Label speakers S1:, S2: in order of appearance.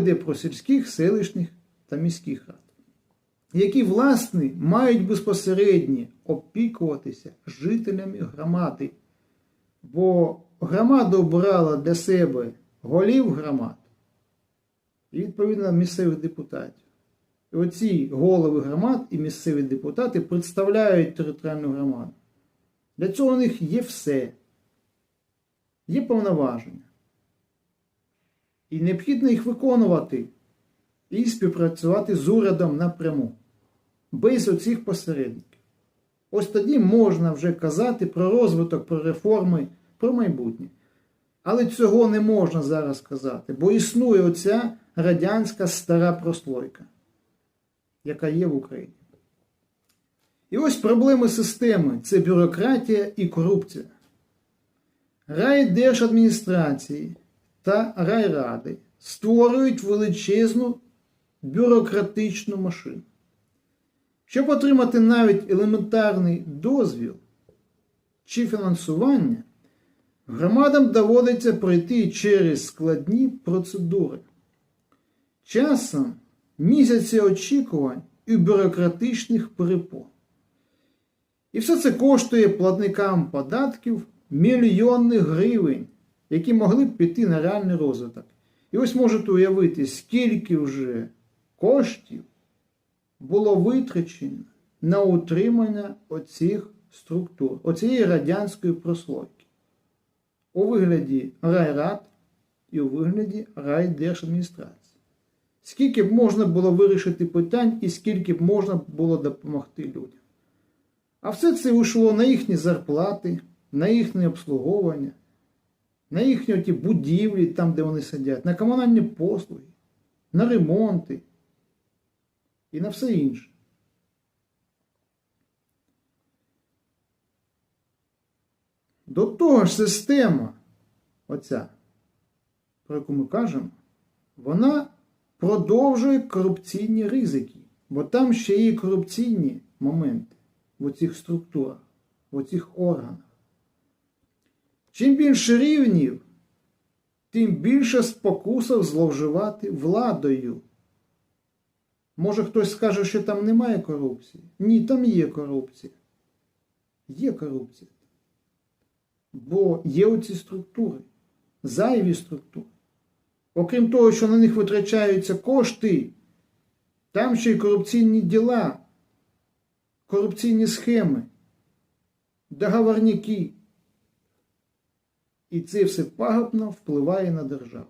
S1: йде про сільських, селищних та міських рад, які, власне, мають безпосередньо опікуватися жителями громади. Бо громада обирала для себе голів громад і, відповідно, місцевих депутатів. І оці голови громад і місцеві депутати представляють територіальну громаду. Для цього у них є все. Є повноваження. І необхідно їх виконувати і співпрацювати з урядом напряму, без оцих посередників. Ось тоді можна вже казати про розвиток, про реформи, про майбутнє. Але цього не можна зараз сказати, бо існує оця радянська стара прослойка, яка є в Україні. І ось проблеми системи це бюрократія і корупція. Райдержадміністрації та райради створюють величезну бюрократичну машину. Щоб отримати навіть елементарний дозвіл чи фінансування, громадам доводиться пройти через складні процедури. Часом місяці очікувань і бюрократичних перепон. І все це коштує платникам податків мільйони гривень, які могли б піти на реальний розвиток. І ось можете уявити, скільки вже коштів було витрачено на утримання оцих структур, оцієї радянської прослойки. У вигляді райрад і у вигляді райдержадміністрації. Скільки б можна було вирішити питань і скільки б можна було допомогти людям. А все це йшло на їхні зарплати, на їхнє обслуговування, на їхні ті будівлі, там, де вони сидять, на комунальні послуги, на ремонти і на все інше. До того ж, система, оця, про яку ми кажемо, вона продовжує корупційні ризики, бо там ще є корупційні моменти в оцих структурах, в оцих органах. Чим більше рівнів, тим більше спокусів зловживати владою. Може хтось скаже, що там немає корупції? Ні, там є корупція. Є корупція. Бо є оці структури, зайві структури. Окрім того, що на них витрачаються кошти, там ще й корупційні діла, корупційні схеми, договорники. І це все пагубно впливає на державу.